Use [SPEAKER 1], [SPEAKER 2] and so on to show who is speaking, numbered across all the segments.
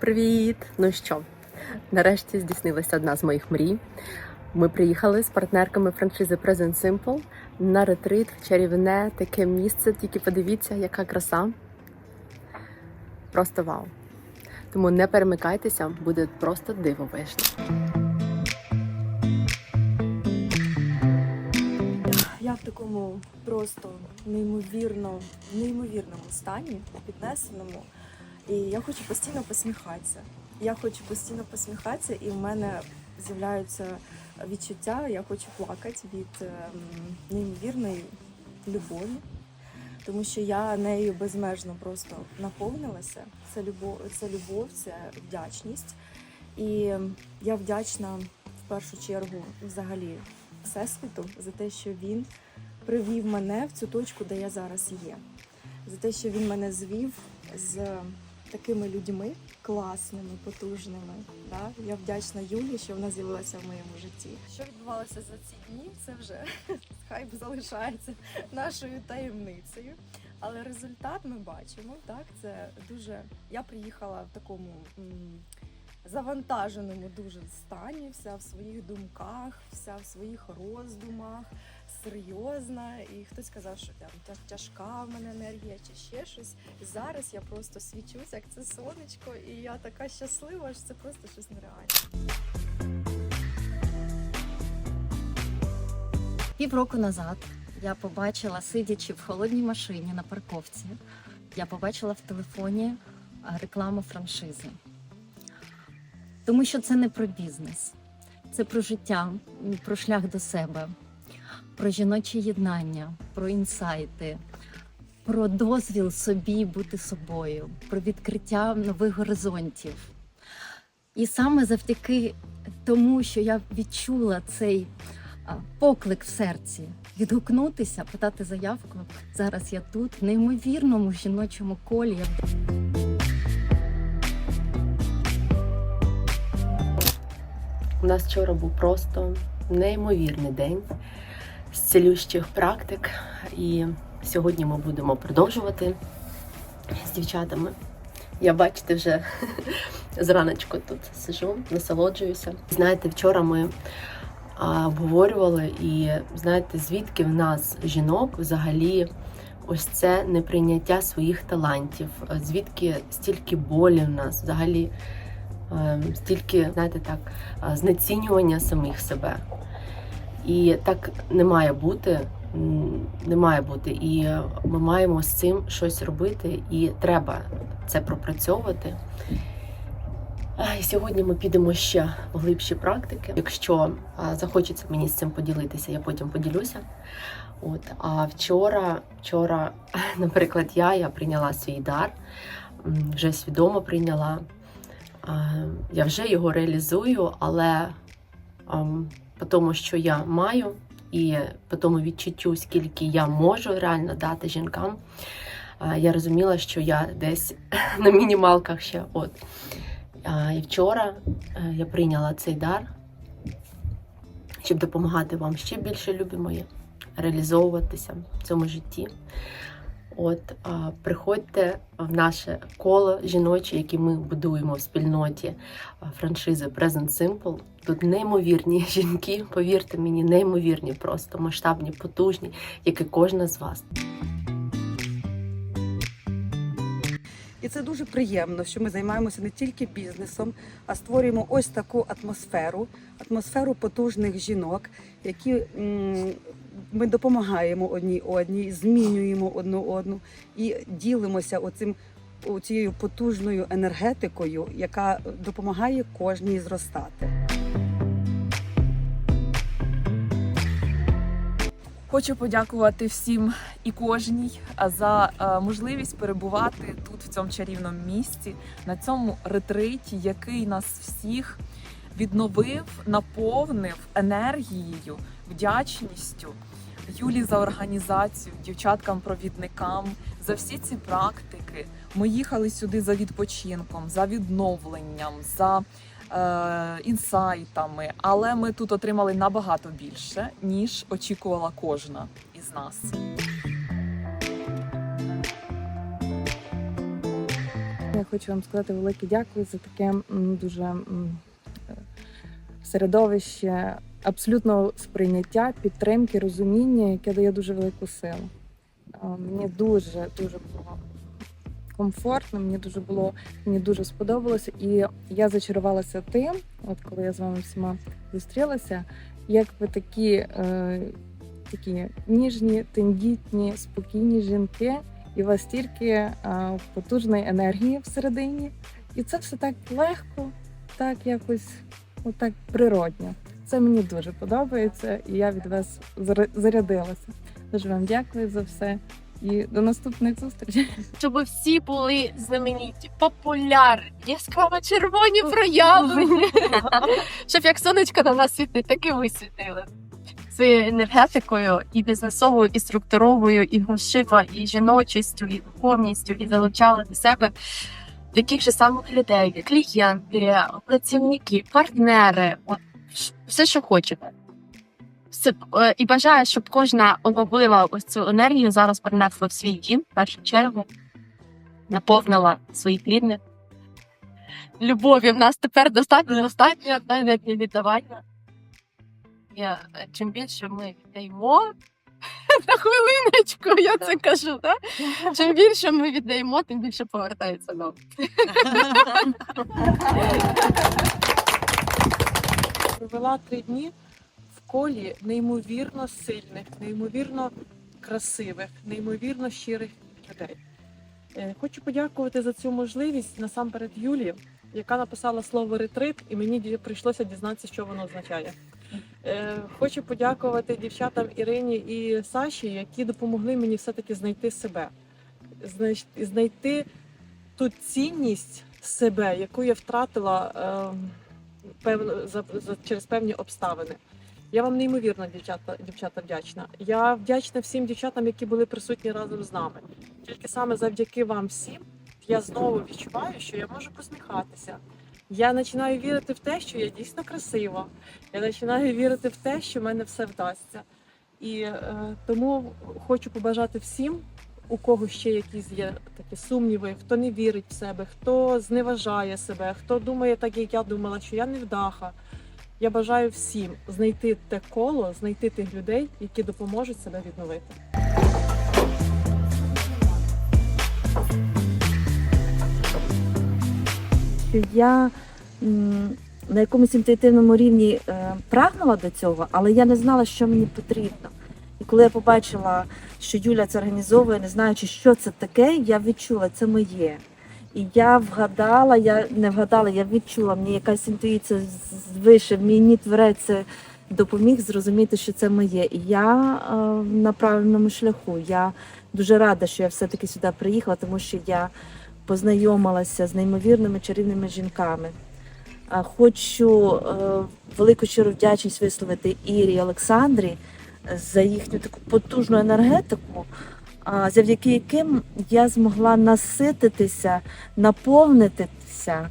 [SPEAKER 1] Привіт! Ну що, нарешті здійснилася одна з моїх мрій. Ми приїхали з партнерками франшизи Present Simple на ретрит в чарівне таке місце. Тільки подивіться, яка краса. Просто вау. Тому не перемикайтеся, буде просто дивовижно.
[SPEAKER 2] Я в такому просто неймовірно, неймовірному стані, піднесеному. І я хочу постійно посміхатися. Я хочу постійно посміхатися, і в мене з'являються відчуття, я хочу плакати від ем, неймовірної любові, тому що я нею безмежно просто наповнилася. Це любов, це любов, це вдячність. І я вдячна в першу чергу взагалі Всесвіту за те, що він привів мене в цю точку, де я зараз є. За те, що він мене звів з такими людьми класними, потужними. Да? Я вдячна Юлі, що вона з'явилася в моєму житті. Що відбувалося за ці дні, це вже хай залишається нашою таємницею. Але результат ми бачимо. Так, це дуже. Я приїхала в такому завантаженому дуже стані, вся в своїх думках, вся в своїх роздумах, серйозна. І хтось сказав, що там тяжка в мене енергія чи ще щось. Зараз я просто свічусь, як це сонечко, і я така щаслива, що це просто щось нереальне.
[SPEAKER 3] Півроку назад я побачила, сидячи в холодній машині на парковці, я побачила в телефоні рекламу франшизи. Тому що це не про бізнес, це про життя, про шлях до себе, про жіноче єднання, про інсайти, про дозвіл собі бути собою, про відкриття нових горизонтів. І саме завдяки тому, що я відчула цей поклик в серці, відгукнутися, подати заявку. Зараз я тут, в неймовірному жіночому колі.
[SPEAKER 1] У нас вчора був просто неймовірний день з цілющих практик. І сьогодні ми будемо продовжувати з дівчатами. Я бачите, вже зраночку тут сижу, насолоджуюся. Знаєте, вчора ми обговорювали і знаєте, звідки в нас жінок взагалі ось це неприйняття своїх талантів, звідки стільки болі в нас взагалі. Ем, стільки, знаєте, так, знецінювання самих себе. І так не має бути. Не має бути. І ми маємо з цим щось робити, і треба це пропрацьовувати. Сьогодні ми підемо ще в глибші практики. Якщо захочеться мені з цим поділитися, я потім поділюся. От, а вчора, вчора, наприклад, я, я прийняла свій дар, вже свідомо прийняла. Я вже його реалізую, але ам, по тому, що я маю, і по тому відчуттю, скільки я можу реально дати жінкам, я розуміла, що я десь на мінімалках ще. От. І вчора е, я прийняла цей дар, щоб допомагати вам ще більше, любі мої, реалізовуватися в цьому житті. От приходьте в наше коло жіноче, яке ми будуємо в спільноті франшизи Present Simple. Тут неймовірні жінки, повірте мені, неймовірні, просто масштабні, потужні, як і кожна з вас.
[SPEAKER 4] І це дуже приємно, що ми займаємося не тільки бізнесом, а створюємо ось таку атмосферу, атмосферу потужних жінок, які ми допомагаємо одній одній, змінюємо одну одну і ділимося оцим цією потужною енергетикою, яка допомагає кожній зростати.
[SPEAKER 5] Хочу подякувати всім і кожній за е, можливість перебувати тут, в цьому чарівному місці, на цьому ретриті, який нас всіх відновив, наповнив енергією, вдячністю. Юлі за організацію, дівчаткам-провідникам, за всі ці практики. Ми їхали сюди за відпочинком, за відновленням, за е, інсайтами, але ми тут отримали набагато більше, ніж очікувала кожна із нас.
[SPEAKER 6] я хочу вам сказати велике дякую за таке дуже середовище абсолютного сприйняття, підтримки, розуміння, яке дає дуже велику силу. Мені дуже дуже було комфортно, мені дуже було, мені дуже сподобалося, і я зачарувалася тим, от коли я з вами всіма зустрілася, як ви такі, е, такі ніжні, тендітні, спокійні жінки, і у вас стільки е, потужної енергії всередині. І це все так легко, так якось отак природньо. Це мені дуже подобається, і я від вас зарядилася. Дуже вам дякую за все і до наступних зустрічей.
[SPEAKER 7] щоб всі були знамениті, популярні, яскраво червоні проявлені. щоб як сонечко на нас світить, так і ви світили. Своєю енергетикою і бізнесовою, і структуровою, і грошима, і жіночістю, і духовністю, і залучали до себе таких же самих людей, клієнти, працівники, партнери, от все, що хочете. Все, е, і бажаю, щоб кожна облила ось цю енергію зараз принесла в свій дім, в першу чергу, наповнила своїх рідних. Любові в нас тепер достатньо достатньо навіть не віддавання. Е, чим більше ми віддаємо на хвилиночку, я це кажу, так? чим більше ми віддаємо, тим більше повертається нам.
[SPEAKER 8] провела три дні в колі неймовірно сильних, неймовірно красивих, неймовірно щирих людей. Е, Хочу подякувати за цю можливість насамперед Юлі, яка написала слово ретрит, і мені прийшлося дізнатися, що воно означає. Е, Хочу подякувати дівчатам Ірині і Саші, які допомогли мені все-таки знайти себе, Знай- знайти ту цінність себе, яку я втратила. ем, певно за, за через певні обставини. Я вам неймовірно, дівчата, дівчата, вдячна. Я вдячна всім дівчатам, які були присутні разом з нами. Тільки саме завдяки вам всім я знову відчуваю, що я можу посміхатися. Я починаю вірити в те, що я дійсно красива. Я починаю вірити в те, що в мене все вдасться. І е, тому хочу побажати всім, у кого ще якісь є такі сумніви, хто не вірить в себе, хто зневажає себе, хто думає так, як я думала, що я не вдаха. Я бажаю всім знайти те коло, знайти тих людей, які допоможуть себе відновити.
[SPEAKER 9] Що я на якомусь інтуїтивному рівні е, прагнула до цього, але я не знала, що мені потрібно. І коли я побачила, що Юля це організовує, не знаючи, що це таке, я відчула, це моє. І я вгадала, я не вгадала, я відчула, мені якась інтуїція звише, мені творець допоміг зрозуміти, що це моє. І я е, на правильному шляху. Я дуже рада, що я все-таки сюди приїхала, тому що я познайомилася з неймовірними чарівними жінками. Хочу е, велику щиру вдячність висловити Ірі і Олександрі за їхню таку потужну енергетику, завдяки яким я змогла насититися, наповнитися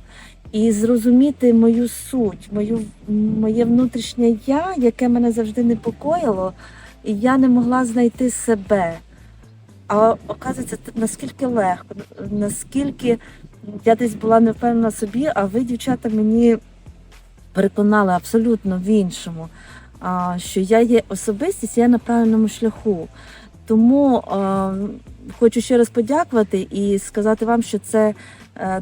[SPEAKER 9] і зрозуміти мою суть, мою, моє внутрішнє я, яке мене завжди непокоїло, і я не могла знайти себе. А оказується, наскільки легко, наскільки я десь була не впевнена собі, а ви, дівчата, мені переконали абсолютно в іншому, що я є особистість, я на правильному шляху. Тому хочу ще раз подякувати і сказати вам, що це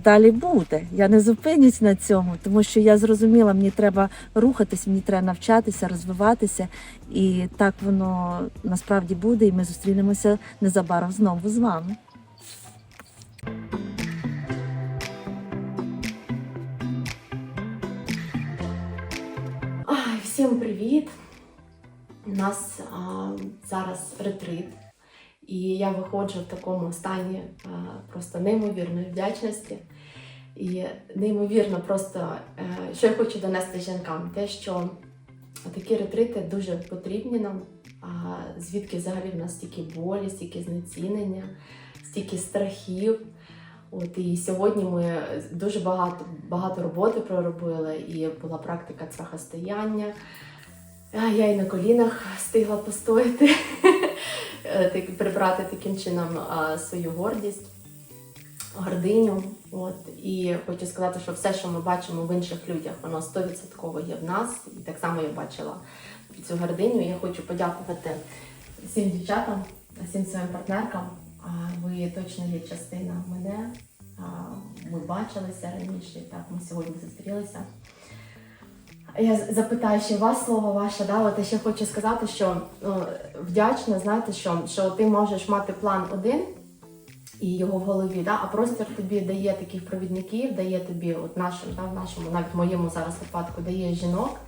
[SPEAKER 9] далі буде. Я не зупинюсь на цьому, тому що я зрозуміла, мені треба рухатись, мені треба навчатися, розвиватися. І так воно насправді буде, і ми зустрінемося незабаром знову з вами.
[SPEAKER 1] Всім привіт! У нас а, зараз ретрит, і я виходжу в такому стані просто неймовірної вдячності. І неймовірно просто, е, що я хочу донести жінкам, те, що такі ретрити дуже потрібні нам, звідки взагалі в нас стільки болі, стільки знецінення, стільки страхів. От і сьогодні ми дуже багато, багато роботи проробили, і була практика цвяхостояння. Я і на колінах встигла постояти, е, так- прибрати таким чином свою гордість. гординю. От і хочу сказати, що все, що ми бачимо в інших людях, воно 100% є в нас. І так само я бачила цю гординю. Я хочу подякувати всім дівчатам, всім своїм партнеркам. Ви точно є частина мене. Ми бачилися раніше, так ми сьогодні зустрілися. Я запитаю ще вас слово ваше, да, от ще хочу сказати, що ну, вдячна, знаєте, що, що ти можеш мати план один і його в голові, да, а простір тобі дає таких провідників, дає тобі, от нашим, да, в нашому, навіть в моєму зараз випадку, дає жінок.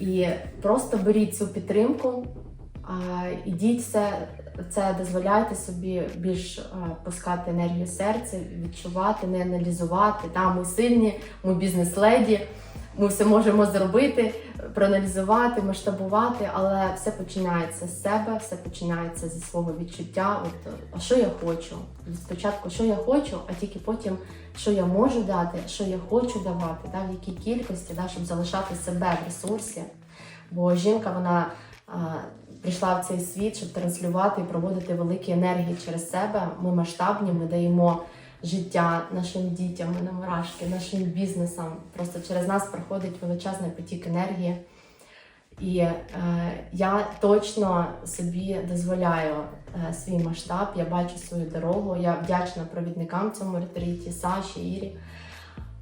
[SPEAKER 1] І просто беріть цю підтримку, ідіть все, це дозволяйте собі більш пускати енергію серця, відчувати, не аналізувати. Да, ми сильні, ми бізнес-леді, ми все можемо зробити, проаналізувати, масштабувати, але все починається з себе, все починається зі свого відчуття. От, а що я хочу? Спочатку, що я хочу, а тільки потім, що я можу дати, що я хочу давати, да, в якій кількості, да, щоб залишати себе в ресурсі. Бо жінка, вона прийшла в цей світ, щоб транслювати і проводити великі енергії через себе. Ми масштабні, ми даємо життя нашим дітям, на мурашки, нашим бізнесам. Просто через нас проходить величезний потік енергії. І е, я точно собі дозволяю е, свій масштаб, я бачу свою дорогу. Я вдячна провідникам цьому ретріті, Саші, Ірі,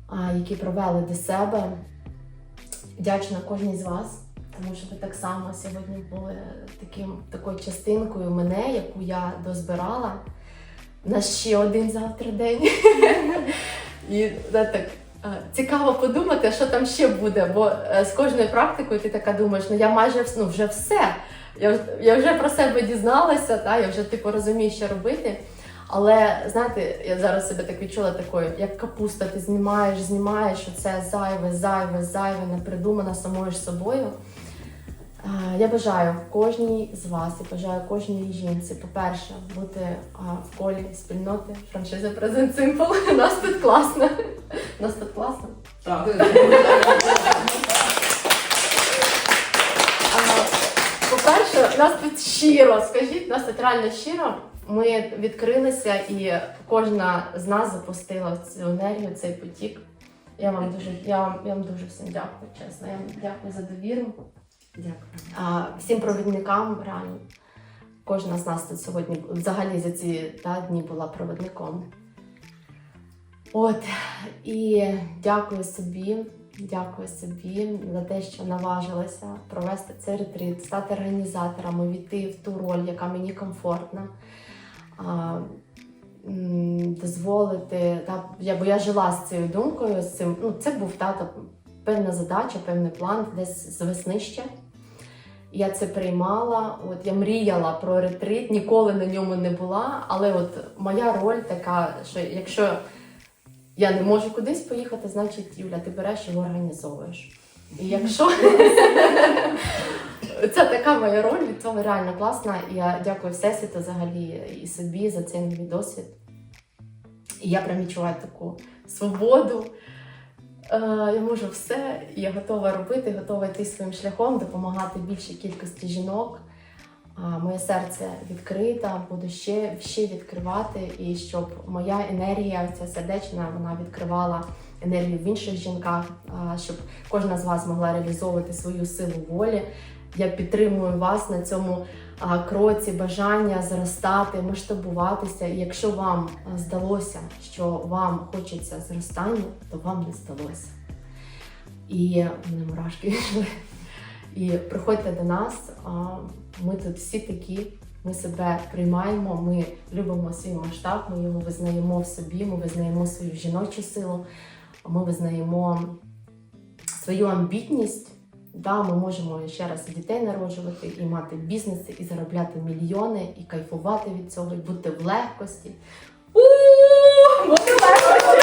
[SPEAKER 1] а, які провели до себе. Вдячна кожній з вас, тому що ви так само сьогодні були таким, такою частинкою мене, яку я дозбирала. У нас ще один завтра день. І так цікаво подумати, що там ще буде. Бо е, з кожною практикою ти така думаєш, ну я майже ну, вже все. Я, я вже про себе дізналася, та, я вже типу розумію, що робити. Але знаєте, я зараз себе так відчула такою, як капуста, ти знімаєш, знімаєш, що це зайве, зайве, зайве, непридумано самою ж собою. Е, Я бажаю кожній з вас і бажаю кожній жінці, по-перше, бути в колі спільноти франшизи Present Simple. У нас тут класно. У нас тут класно. А, По-перше, нас тут щиро, скажіть, нас тут реально щиро. Ми відкрилися і кожна з нас запустила цю енергію, цей потік. Я вам дуже, я вам, я вам дуже всім дякую, чесно. Я вам дякую за довіру. Дякую. Всім провідникам реально. Кожна з нас тут сьогодні взагалі за ці та, дні була провідником. От, і дякую собі, дякую собі за те, що наважилася провести цей ретрит, стати організатором, увійти в ту роль, яка мені комфортна. А, дозволити, та, я, бо я жила з цією думкою, з цим, ну, це був тато, певна задача, певний план десь з весни ще. Я це приймала. От я мріяла про ретрит, ніколи на ньому не була. Але от моя роль така, що якщо я не можу кудись поїхати, значить, Юля, ти береш його організовуєш. І якщо це така моя роль, від цього реально класна. Я дякую Всесвіту взагалі і собі за цей новий досвід. І я прям відчуваю таку свободу. Е, Я можу все, я готова робити, готова йти своїм шляхом, допомагати більшій кількості жінок. Моє серце відкрите, буду ще, ще відкривати, і щоб моя енергія, ця сердечна, вона відкривала енергію в інших жінках, щоб кожна з вас могла реалізовувати свою силу волі. Я підтримую вас на цьому кроці бажання зростати, масштабуватися. Якщо вам здалося, що вам хочеться зростання, то вам не здалося. І мене мурашки пішли. І приходьте до нас. Ми тут всі такі. Ми себе приймаємо, ми любимо свій масштаб, ми його визнаємо в собі, ми визнаємо свою жіночу силу, ми визнаємо свою амбітність. Да, ми можемо ще раз і дітей народжувати, і мати бізнеси, і заробляти мільйони, і кайфувати від цього, і бути в легкості. У, бути в легкості.